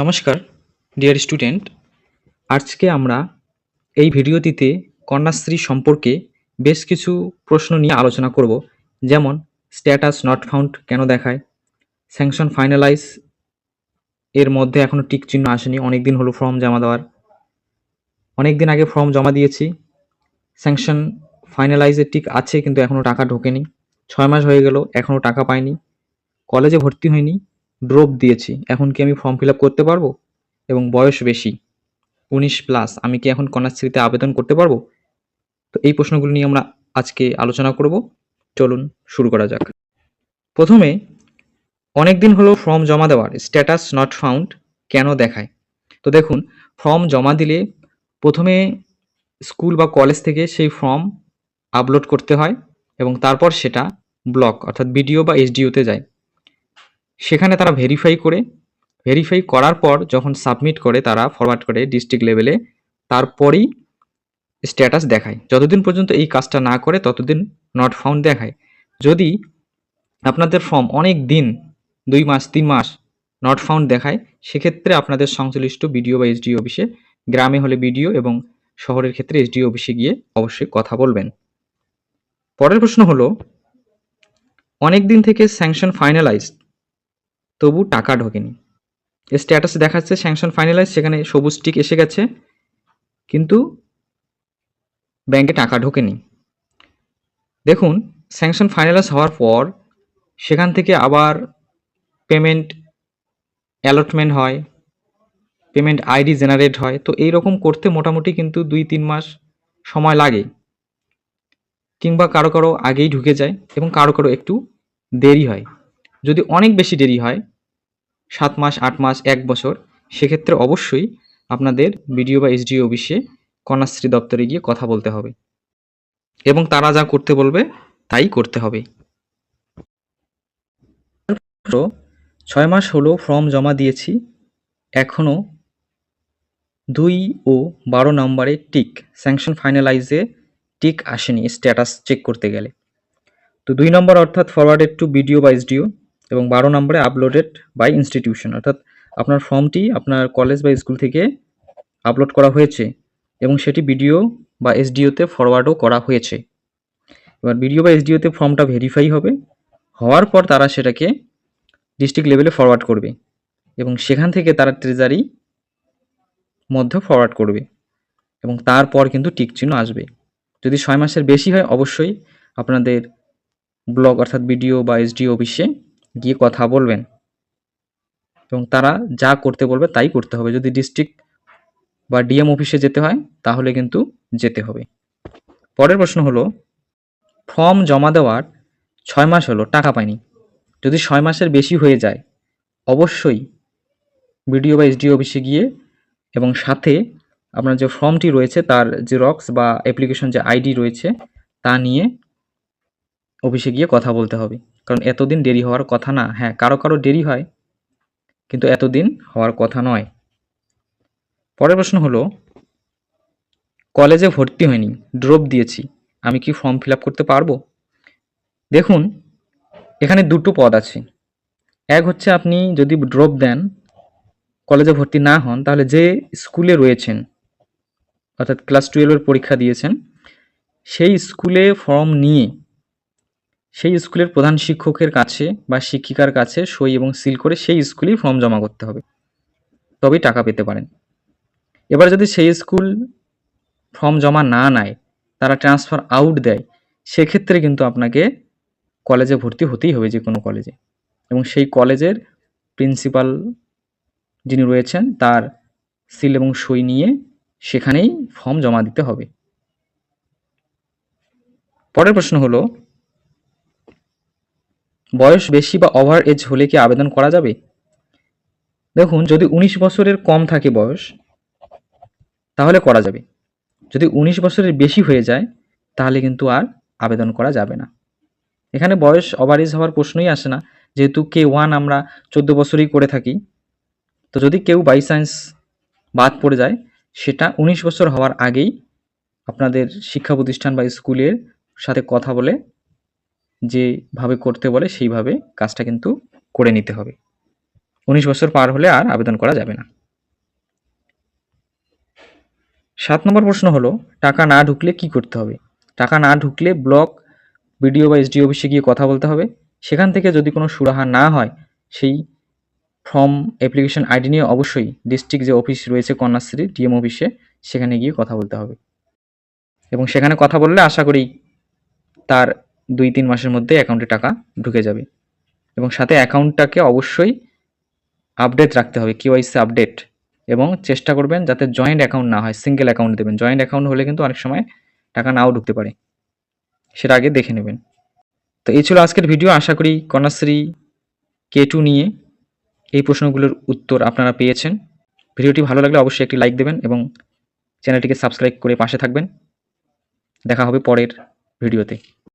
নমস্কার dear student আজকে আমরা এই ভিডিওটিতে কন্যাশ্রী সম্পর্কে বেশ কিছু প্রশ্ন নিয়ে আলোচনা করব। যেমন স্ট্যাটাস নট ফাউন্ড কেন দেখায়? স্যাংশন ফাইনালাইজ এর মধ্যে এখনও টিক চিহ্ন আসেনি অনেক দিন হলো ফর্ম জমা দেওয়ার। অনেক দিন আগে ফর্ম জমা দিয়েছি। স্যাংশন ফাইনালাইজের টিক আছে, কিন্তু এখনও টাকা ঢোকেনি। ছয় মাস হয়ে গেল এখনও টাকা পাইনি। কলেজে ভর্তি হয়নি। ড্রপ দিয়েছি। এখন কি আমি ফর্ম ফিল করতে পারব? এবং বয়স বেশি, উনিশ প্লাস আমি কি এখন কন্যাশ্রীতে আবেদন করতে পারব? তো এই প্রশ্নগুলো নিয়ে আমরা আজকে আলোচনা করব। চলুন শুরু করা যাক। প্রথমে অনেক দিন হলো ফর্ম জমা দেওয়ার স্ট্যাটাস নট ফাউন্ড কেন দেখায়? তো দেখুন ফর্ম জমা দিলে প্রথমে স্কুল বা কলেজ থেকে সেই ফর্ম আপলোড করতে হয় এবং তারপর সেটা ব্লক অর্থাৎ বিডিও বা এসডিওতে যায়। সেখানে তারা ভেরিফাই করে ভেরিফাই করার পর যখন সাবমিট করে তারা ফরওয়ার্ড করে ডিস্ট্রিক্ট লেভেলে তারপরেই স্ট্যাটাস দেখায়। যতদিন পর্যন্ত এই কাজটা না করে, ততদিন নট ফাউন্ড দেখায়। যদি আপনাদের ফর্ম অনেক দিন, দুই মাস, তিন মাস নট ফাউন্ড দেখায়, সেক্ষেত্রে আপনাদের সংশ্লিষ্ট বিডিও বা এসডিও অফিসে, গ্রামে হলে বিডিও এবং শহরের ক্ষেত্রে এসডিও অফিসে গিয়ে অবশ্যই কথা বলবেন। পরের প্রশ্ন হলো, অনেক দিন থেকে স্যাংশন ফাইনালাইজড তবু টাকা ঢোকেনি। স্ট্যাটাস দেখাচ্ছে স্যাংশন ফাইনালাইজ সেখানে সবুজ টিক এসে গেছে, কিন্তু ব্যাংকে টাকা ঢোকেনি। দেখুন স্যাংশন ফাইনালাইজ হওয়ার পর সেখান থেকে আবার পেমেন্ট অ্যালটমেন্ট হয় পেমেন্ট আইডি জেনারেট হয়, তো এই রকম করতে মোটামুটি কিন্তু দুই তিন মাস সময় লাগে, কিংবা কারও কারও আগেই ঢুকে যায় এবং কারও কারও একটু দেরি হয়। যদি অনেক বেশি দেরি হয়, সাত মাস, আট মাস, এক বছর, সেক্ষেত্রে অবশ্যই আপনাদের বিডিও বা এসডিও অফিসে কন্যাশ্রী দপ্তরে গিয়ে কথা বলতে হবে। এবং তারা যা করতে বলবে, তাই করতে হবে। ছয় মাস হলো ফর্ম জমা দিয়েছি এখনও দুই ও বারো নম্বরে টিক স্যাংশন ফাইনালাইজে টিক আসেনি স্ট্যাটাস চেক করতে গেলে। তো দুই নম্বর অর্থাৎ ফরওয়ার্ডেড টু বিডিও বা এসডিও। এবং বারো নম্বরে আপলোডেড বাই ইনস্টিটিউশন অর্থাৎ আপনার ফর্মটি আপনার কলেজ বা স্কুল থেকে আপলোড করা হয়েছে এবং সেটি বিডিও বা এসডিওতে ফরওয়ার্ডও করা হয়েছে। এবার বিডিও বা এসডিওতে ফর্মটা ভেরিফাই হবে, হওয়ার পর তারা সেটাকে ডিস্ট্রিক্ট লেভেলে ফরওয়ার্ড করবে এবং সেখান থেকে তারা ট্রেজারি মধ্যে ফরওয়ার্ড করবে এবং তারপর কিন্তু টিক চিহ্ন আসবে। যদি ছয় মাসের বেশি হয়, অবশ্যই আপনাদের ব্লক অর্থাৎ বিডিও বা এসডিও অফিসে গিয়ে কথা বলবেন। এবং তারা যা করতে বলবে তাই করতে হবে। যদি ডিস্ট্রিক্ট বা ডিএম অফিসে যেতে হয়, তাহলে কিন্তু যেতে হবে। পরের প্রশ্ন হলো ফর্ম জমা দেওয়ার ছয় মাস হলো, টাকা পায়নি যদি ছয় মাসের বেশি হয়ে যায়, অবশ্যই বিডিও বা এসডিও অফিসে গিয়ে এবং সাথে আপনার যে ফর্মটি রয়েছে, তার জেরক্স বা অ্যাপ্লিকেশন যে আইডি রয়েছে, তা নিয়ে অফিসে গিয়ে কথা বলতে হবে। কারণ এতদিন দেরি হওয়ার কথা না। হ্যাঁ কারও কারও দেরি হয়, কিন্তু এতদিন হওয়ার কথা নয়। পরের প্রশ্ন হলো, কলেজে ভর্তি হয়নি, ড্রপ দিয়েছি, আমি কি ফর্ম ফিল করতে পারব? দেখুন, এখানে দুটো পদ আছে। এক হচ্ছে আপনি যদি ড্রপ দেন, কলেজে ভর্তি না হন, তাহলে যে স্কুলে রয়েছেন, অর্থাৎ ক্লাস টুয়েলভের পরীক্ষা দিয়েছেন, সেই স্কুলে ফর্ম নিয়ে সেই স্কুলের প্রধান শিক্ষকের কাছে বা শিক্ষিকার কাছে সই এবং সিল করে সেই স্কুলেই ফর্ম জমা করতে হবে। তবেই টাকা পেতে পারেন। এবার যদি সেই স্কুল ফর্ম জমা না নেয়, তারা ট্রান্সফার আউট দেয়, সেক্ষেত্রে কিন্তু আপনাকে কলেজে ভর্তি হতেই হবে যে কোনো কলেজে। এবং সেই কলেজের প্রিন্সিপাল যিনি রয়েছেন, তার সিল এবং সই নিয়ে সেখানেই ফর্ম জমা দিতে হবে। পরের প্রশ্ন হলো বয়স বেশি বা ওভার এজ হলে কি আবেদন করা যাবে? দেখুন, যদি উনিশ বছরের কম থাকে বয়স, তাহলে করা যাবে। যদি উনিশ বছরের বেশি হয়ে যায়, তাহলে কিন্তু আর আবেদন করা যাবে না। এখানে বয়স ওভার এজ হওয়ার প্রশ্নই আসে না। যেহেতু কে ওয়ান আমরা চোদ্দ বছরই করে থাকি, তো যদি কেউ বাই চান্স বাদ পড়ে যায়, সেটা উনিশ বছর হওয়ার আগেই আপনাদের শিক্ষা প্রতিষ্ঠান বা স্কুলের সাথে কথা বলে যেভাবে করতে বলে, সেইভাবে কাজটা কিন্তু করে নিতে হবে। উনিশ বছর পার হলে আর আবেদন করা যাবে না। সাত নম্বর প্রশ্ন হলো, টাকা না ঢুকলে কি করতে হবে? টাকা না ঢুকলে ব্লক, বিডিও বা এসডি অফিসে গিয়ে কথা বলতে হবে। সেখান থেকে যদি কোনো সুরাহা না হয়, সেই ফর্ম, অ্যাপ্লিকেশন আইডি নিয়ে অবশ্যই ডিস্ট্রিক্ট যে অফিস রয়েছে কন্যাশ্রী ডিএম অফিসে, সেখানে গিয়ে কথা বলতে হবে। এবং সেখানে কথা বললে আশা করি তার দুই তিন মাসের মধ্যে অ্যাকাউন্টে টাকা ঢুকে যাবে। এবং সাথে অ্যাকাউন্টটাকে অবশ্যই আপডেট রাখতে হবে কেওয়াইসি আপডেট এবং চেষ্টা করবেন যাতে জয়েন্ট অ্যাকাউন্ট না হয় সিঙ্গেল অ্যাকাউন্ট দেবেন। জয়েন্ট অ্যাকাউন্ট হলে কিন্তু অনেক সময় টাকা নাও ঢুকতে পারে। সেটা আগে দেখে নেবেন। তো এই ছিল আজকের ভিডিও আশা করি কন্যাশ্রী কে টু নিয়ে এই প্রশ্নগুলোর উত্তর আপনারা পেয়েছেন। ভিডিওটি ভালো লাগলে অবশ্যই একটি লাইক দেবেন এবং চ্যানেলটিকে সাবস্ক্রাইব করে পাশে থাকবেন। দেখা হবে পরের ভিডিওতে